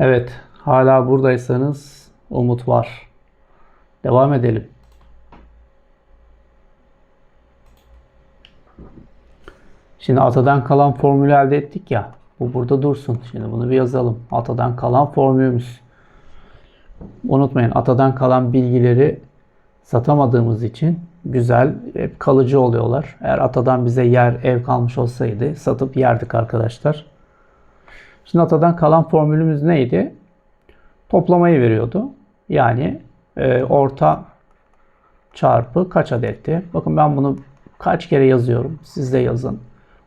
Evet, hala buradaysanız umut var. Devam edelim. Şimdi atadan kalan formülü elde ettik ya. Bu burada dursun. Şimdi bunu bir yazalım. Atadan kalan formülümüz. Unutmayın atadan kalan bilgileri satamadığımız için güzel, hep kalıcı oluyorlar. Eğer atadan bize yer, ev kalmış olsaydı satıp yerdik arkadaşlar. Şimdi atadan kalan formülümüz neydi? Toplamayı veriyordu. Yani e, orta çarpı kaç adetti? Bakın ben bunu kaç kere yazıyorum. Siz de yazın.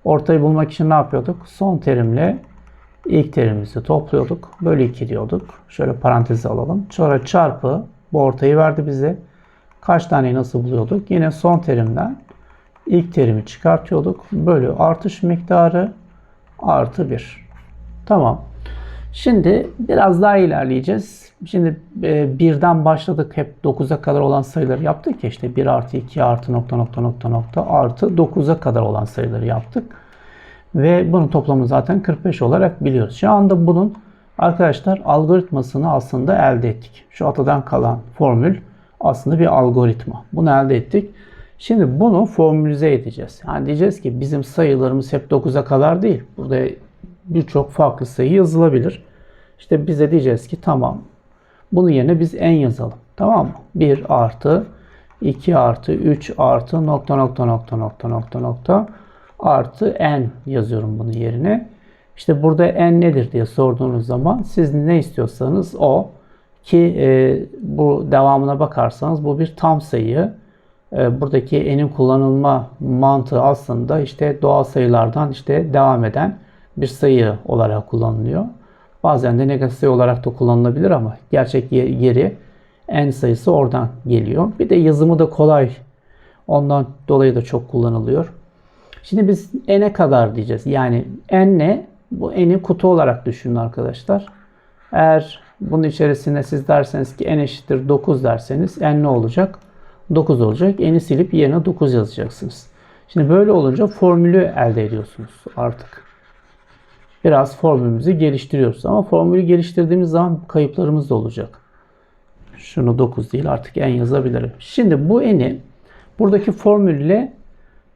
Ortayı bulmak için ne yapıyorduk? Son terimle ilk terimimizi topluyorduk. Bölü 2 diyorduk. Şöyle parantezi alalım. Sonra çarpı bu ortayı verdi bize. Kaç taneyi nasıl buluyorduk? Yine son terimden ilk terimi çıkartıyorduk. Bölü artış miktarı artı 1. Tamam. Şimdi biraz daha ilerleyeceğiz. Şimdi e, birden başladık. Hep 9'a kadar olan sayıları yaptık ya işte 1 artı 2 artı nokta nokta nokta nokta artı 9'a kadar olan sayıları yaptık. Ve bunun toplamı zaten 45 olarak biliyoruz. Şu anda bunun arkadaşlar algoritmasını aslında elde ettik. Şu atadan kalan formül aslında bir algoritma. Bunu elde ettik. Şimdi bunu formülize edeceğiz. Yani diyeceğiz ki bizim sayılarımız hep 9'a kadar değil. Burada birçok farklı sayı yazılabilir. İşte bize diyeceğiz ki tamam. Bunun yerine biz en yazalım. Tamam mı? 1 artı 2 artı 3 artı nokta nokta nokta nokta nokta nokta artı n yazıyorum bunun yerine. İşte burada n nedir diye sorduğunuz zaman siz ne istiyorsanız o ki e, bu devamına bakarsanız bu bir tam sayı. E, buradaki n'in kullanılma mantığı aslında işte doğal sayılardan işte devam eden bir sayı olarak kullanılıyor. Bazen de negatif sayı olarak da kullanılabilir ama gerçek yeri n sayısı oradan geliyor. Bir de yazımı da kolay. Ondan dolayı da çok kullanılıyor. Şimdi biz n'e kadar diyeceğiz. Yani n ne? Bu n'i kutu olarak düşünün arkadaşlar. Eğer bunun içerisinde siz derseniz ki n eşittir 9 derseniz n ne olacak? 9 olacak. n'i silip yerine 9 yazacaksınız. Şimdi böyle olunca formülü elde ediyorsunuz artık. Biraz formülümüzü geliştiriyoruz. Ama formülü geliştirdiğimiz zaman kayıplarımız da olacak. Şunu 9 değil artık n yazabilirim. Şimdi bu n'i buradaki formülle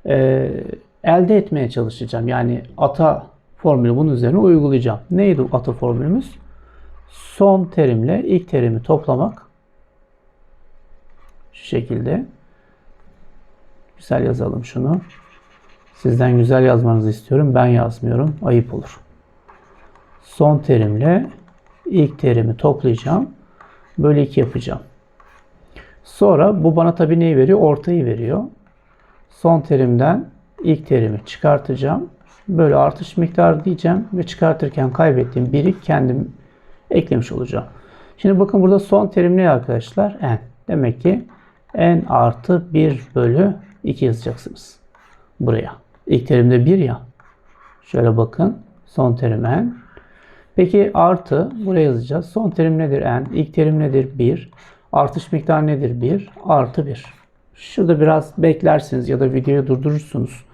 e, elde etmeye çalışacağım. Yani ata formülü bunun üzerine uygulayacağım. Neydi ata formülümüz? Son terimle ilk terimi toplamak. Şu şekilde. Güzel yazalım şunu. Sizden güzel yazmanızı istiyorum. Ben yazmıyorum. Ayıp olur. Son terimle ilk terimi toplayacağım. Böyle 2 yapacağım. Sonra bu bana tabii neyi veriyor? Ortayı veriyor. Son terimden ilk terimi çıkartacağım. Böyle artış miktarı diyeceğim ve çıkartırken kaybettiğim biri kendim eklemiş olacağım. Şimdi bakın burada son terim ne arkadaşlar? n. Demek ki n artı 1 bölü 2 yazacaksınız. Buraya. İlk terimde 1 ya. Şöyle bakın. Son terim n. Peki artı buraya yazacağız. Son terim nedir n? İlk terim nedir? 1. Artış miktarı nedir? 1. Artı 1. Şurada biraz beklersiniz ya da videoyu durdurursunuz.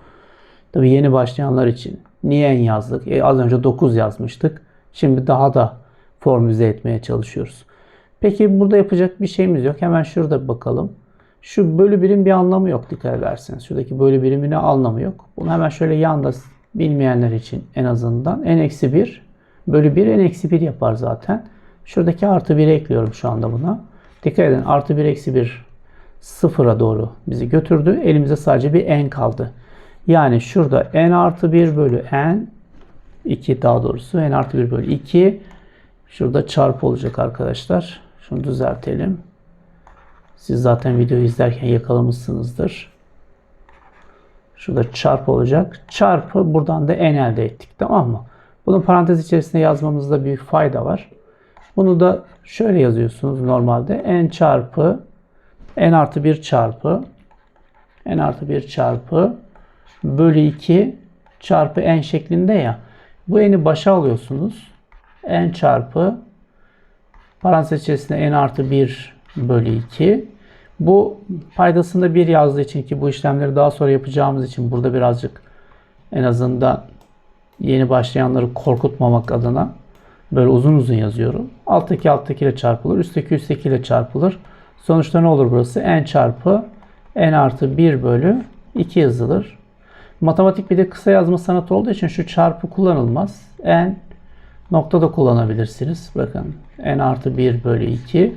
Tabi yeni başlayanlar için. Niye n yazdık? E, az önce 9 yazmıştık. Şimdi daha da formülize etmeye çalışıyoruz. Peki burada yapacak bir şeyimiz yok. Hemen şurada bakalım. Şu bölü birim bir anlamı yok dikkat ederseniz. Şuradaki bölü birimine anlamı yok. Bunu hemen şöyle yanda bilmeyenler için en azından n-1 bölü 1 n-1 yapar zaten. Şuradaki artı 1'i ekliyorum şu anda buna. Dikkat edin artı 1 eksi 1 sıfıra doğru bizi götürdü. Elimizde sadece bir n kaldı. Yani şurada n artı 1 bölü n 2 daha doğrusu n artı 1 bölü 2 şurada çarpı olacak arkadaşlar. Şunu düzeltelim. Siz zaten videoyu izlerken yakalamışsınızdır. Şurada çarpı olacak. Çarpı buradan da n elde ettik. Tamam mı? Bunu parantez içerisinde yazmamızda büyük fayda var. Bunu da şöyle yazıyorsunuz normalde. n çarpı n artı 1 çarpı n artı 1 çarpı bölü 2 çarpı n şeklinde ya. Bu n'i başa alıyorsunuz. n çarpı parantez içerisinde n artı 1 bölü 2. Bu paydasında 1 yazdığı için ki bu işlemleri daha sonra yapacağımız için burada birazcık en azından yeni başlayanları korkutmamak adına Böyle uzun uzun yazıyorum. Alttaki alttaki ile çarpılır. Üstteki üstteki ile çarpılır. Sonuçta ne olur burası? n çarpı n artı 1 bölü 2 yazılır. Matematik bir de kısa yazma sanatı olduğu için şu çarpı kullanılmaz. n nokta da kullanabilirsiniz. Bakın n artı 1 bölü 2.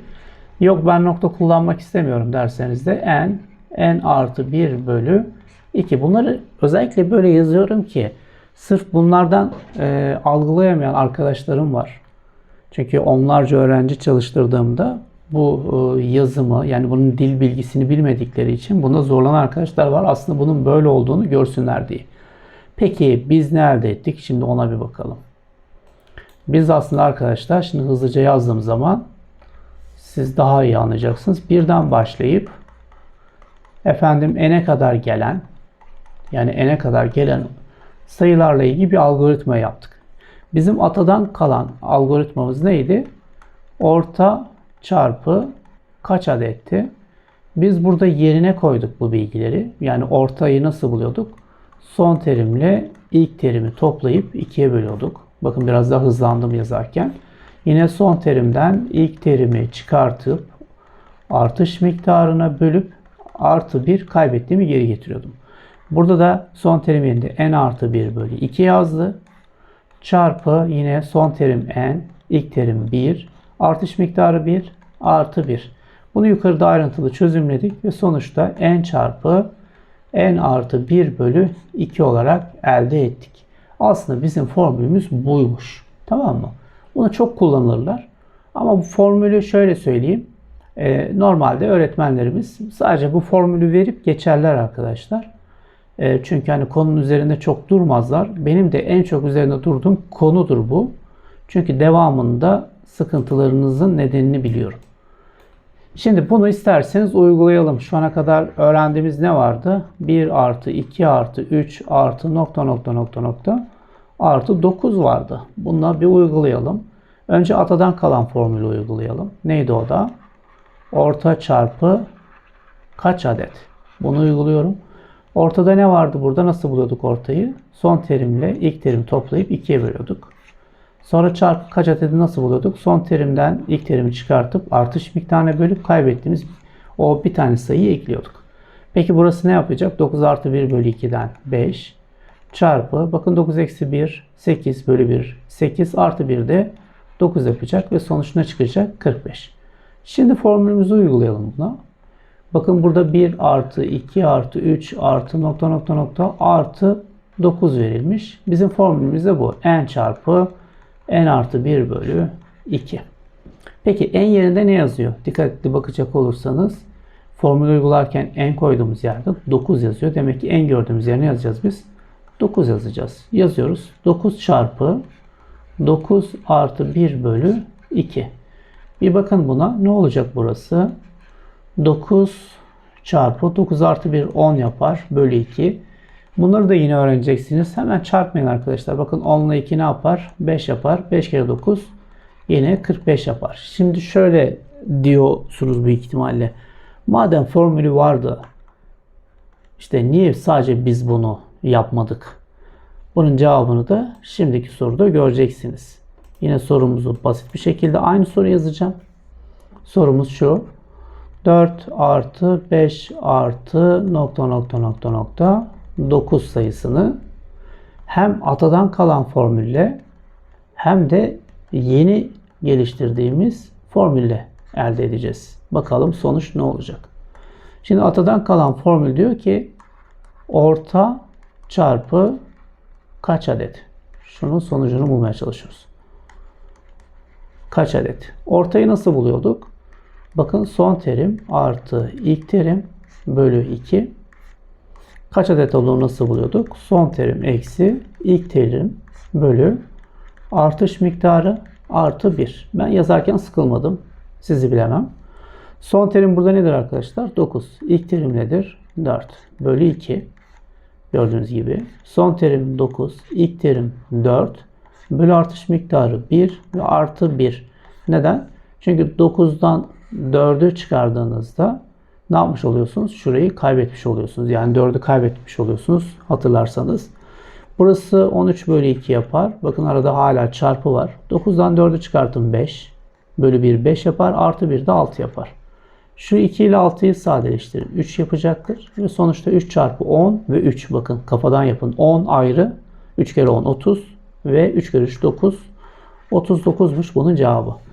Yok ben nokta kullanmak istemiyorum derseniz de n n artı 1 bölü 2. Bunları özellikle böyle yazıyorum ki sırf bunlardan e, algılayamayan arkadaşlarım var. Çünkü onlarca öğrenci çalıştırdığımda bu e, yazımı yani bunun dil bilgisini bilmedikleri için bunda zorlanan arkadaşlar var. Aslında bunun böyle olduğunu görsünler diye. Peki biz ne elde ettik? Şimdi ona bir bakalım. Biz aslında arkadaşlar şimdi hızlıca yazdığım zaman siz daha iyi anlayacaksınız. Birden başlayıp efendim n'e kadar gelen yani n'e kadar gelen sayılarla ilgili bir algoritma yaptık. Bizim atadan kalan algoritmamız neydi? Orta çarpı kaç adetti? Biz burada yerine koyduk bu bilgileri. Yani ortayı nasıl buluyorduk? Son terimle ilk terimi toplayıp ikiye bölüyorduk. Bakın biraz daha hızlandım yazarken. Yine son terimden ilk terimi çıkartıp artış miktarına bölüp artı 1 kaybettiğimi geri getiriyordum. Burada da son terim yerinde n artı 1 bölü 2 yazdı. Çarpı yine son terim n, ilk terim 1, artış miktarı 1, artı 1. Bunu yukarıda ayrıntılı çözümledik ve sonuçta n çarpı n artı 1 bölü 2 olarak elde ettik. Aslında bizim formülümüz buymuş. Tamam mı? Bunu çok kullanırlar. Ama bu formülü şöyle söyleyeyim. Ee, normalde öğretmenlerimiz sadece bu formülü verip geçerler arkadaşlar. Ee, çünkü hani konunun üzerinde çok durmazlar. Benim de en çok üzerinde durduğum konudur bu. Çünkü devamında sıkıntılarınızın nedenini biliyorum. Şimdi bunu isterseniz uygulayalım. Şu ana kadar öğrendiğimiz ne vardı? 1 artı 2 artı 3 artı nokta nokta nokta nokta artı 9 vardı. Bununla bir uygulayalım. Önce atadan kalan formülü uygulayalım. Neydi o da? Orta çarpı kaç adet? Bunu uyguluyorum. Ortada ne vardı burada? Nasıl buluyorduk ortayı? Son terimle ilk terim toplayıp ikiye bölüyorduk. Sonra çarpı kaç adedi nasıl buluyorduk? Son terimden ilk terimi çıkartıp artış miktarına bölüp kaybettiğimiz o bir tane sayıyı ekliyorduk. Peki burası ne yapacak? 9 artı 1 bölü 2'den 5 çarpı bakın 9 eksi 1 8 bölü 1 8 artı 1 de 9 yapacak ve sonuç ne çıkacak? 45. Şimdi formülümüzü uygulayalım buna. Bakın burada 1 artı 2 artı 3 artı nokta nokta nokta artı 9 verilmiş. Bizim formülümüz de bu. n çarpı n artı 1 bölü 2. Peki n yerinde ne yazıyor? Dikkatli bakacak olursanız formülü uygularken n koyduğumuz yerde 9 yazıyor. Demek ki n gördüğümüz yerine yazacağız biz. 9 yazacağız. Yazıyoruz. 9 çarpı 9 artı 1 bölü 2. Bir bakın buna. Ne olacak burası? 9 çarpı 9 artı 1 10 yapar. Bölü 2. Bunları da yine öğreneceksiniz. Hemen çarpmayın arkadaşlar. Bakın 10 ile 2 ne yapar? 5 yapar. 5 kere 9 yine 45 yapar. Şimdi şöyle diyorsunuz büyük ihtimalle. Madem formülü vardı işte niye sadece biz bunu yapmadık? Bunun cevabını da şimdiki soruda göreceksiniz. Yine sorumuzu basit bir şekilde aynı soru yazacağım. Sorumuz şu. 4 artı 5 artı nokta nokta nokta nokta 9 sayısını hem atadan kalan formülle hem de yeni geliştirdiğimiz formülle elde edeceğiz. Bakalım sonuç ne olacak. Şimdi atadan kalan formül diyor ki orta çarpı kaç adet? Şunun sonucunu bulmaya çalışıyoruz. Kaç adet? Ortayı nasıl buluyorduk? Bakın son terim artı ilk terim bölü 2. Kaç adet olduğunu nasıl buluyorduk? Son terim eksi ilk terim bölü artış miktarı artı 1. Ben yazarken sıkılmadım. Sizi bilemem. Son terim burada nedir arkadaşlar? 9. İlk terim nedir? 4. Bölü 2. Gördüğünüz gibi. Son terim 9. İlk terim 4. Bölü artış miktarı 1 ve artı 1. Neden? Çünkü 9'dan 4'ü çıkardığınızda ne yapmış oluyorsunuz? Şurayı kaybetmiş oluyorsunuz. Yani 4'ü kaybetmiş oluyorsunuz hatırlarsanız. Burası 13 bölü 2 yapar. Bakın arada hala çarpı var. 9'dan 4'ü çıkartın 5. Bölü 1 5 yapar. Artı 1 de 6 yapar. Şu 2 ile 6'yı sadeleştirin. 3 yapacaktır. Ve sonuçta 3 çarpı 10 ve 3. Bakın kafadan yapın. 10 ayrı. 3 kere 10 30. Ve 3 kere 3 9. 39'muş bunun cevabı.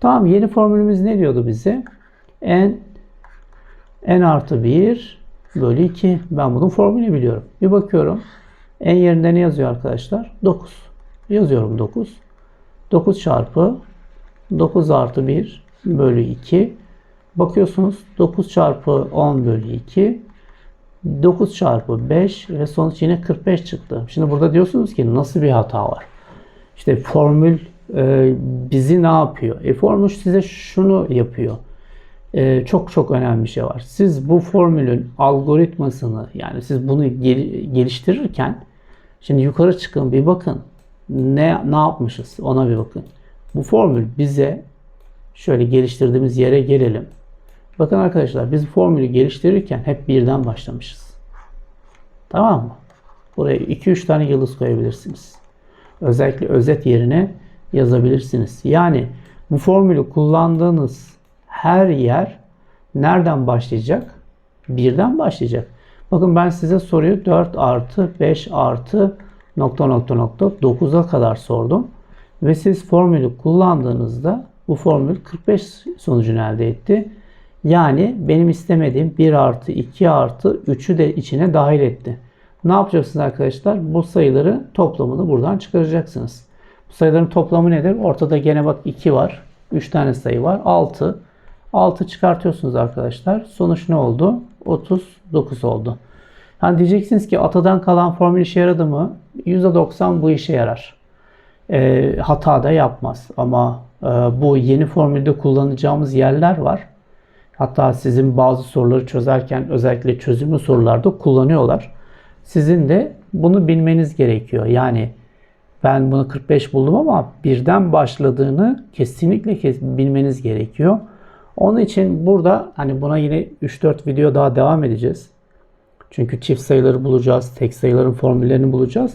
Tamam yeni formülümüz ne diyordu bize? n n artı 1 bölü 2. Ben bunun formülünü biliyorum. Bir bakıyorum. n yerinde ne yazıyor arkadaşlar? 9. Yazıyorum 9. 9 çarpı 9 artı 1 bölü 2. Bakıyorsunuz 9 çarpı 10 bölü 2. 9 çarpı 5 ve sonuç yine 45 çıktı. Şimdi burada diyorsunuz ki nasıl bir hata var? İşte formül e, bizi ne yapıyor? E, formül size şunu yapıyor. E, çok çok önemli bir şey var. Siz bu formülün algoritmasını yani siz bunu gel- geliştirirken şimdi yukarı çıkın bir bakın ne ne yapmışız ona bir bakın. Bu formül bize şöyle geliştirdiğimiz yere gelelim. Bakın arkadaşlar biz formülü geliştirirken hep birden başlamışız. Tamam mı? Buraya 2-3 tane yıldız koyabilirsiniz. Özellikle özet yerine yazabilirsiniz. Yani bu formülü kullandığınız her yer nereden başlayacak? Birden başlayacak. Bakın ben size soruyu 4 artı 5 artı nokta nokta nokta 9'a kadar sordum. Ve siz formülü kullandığınızda bu formül 45 sonucunu elde etti. Yani benim istemediğim 1 artı 2 artı 3'ü de içine dahil etti. Ne yapacaksınız arkadaşlar? Bu sayıları toplamını buradan çıkaracaksınız. Bu sayıların toplamı nedir? Ortada gene bak 2 var. 3 tane sayı var. 6. 6 çıkartıyorsunuz arkadaşlar. Sonuç ne oldu? 39 oldu. Yani diyeceksiniz ki atadan kalan formül işe yaradı mı? %90 bu işe yarar. E, hata da yapmaz. Ama e, bu yeni formülde kullanacağımız yerler var. Hatta sizin bazı soruları çözerken özellikle çözümlü sorularda kullanıyorlar. Sizin de bunu bilmeniz gerekiyor. Yani ben bunu 45 buldum ama birden başladığını kesinlikle kes- bilmeniz gerekiyor. Onun için burada hani buna yine 3-4 video daha devam edeceğiz. Çünkü çift sayıları bulacağız, tek sayıların formüllerini bulacağız.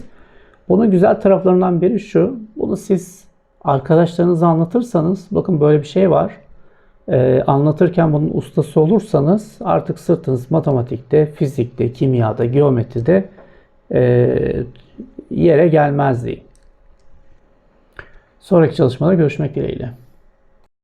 Bunun güzel taraflarından biri şu. Bunu siz arkadaşlarınıza anlatırsanız bakın böyle bir şey var. Ee, anlatırken bunun ustası olursanız artık sırtınız matematikte, fizikte, kimyada, geometride e, yere gelmez diyeyim. Sonraki çalışmada görüşmek dileğiyle.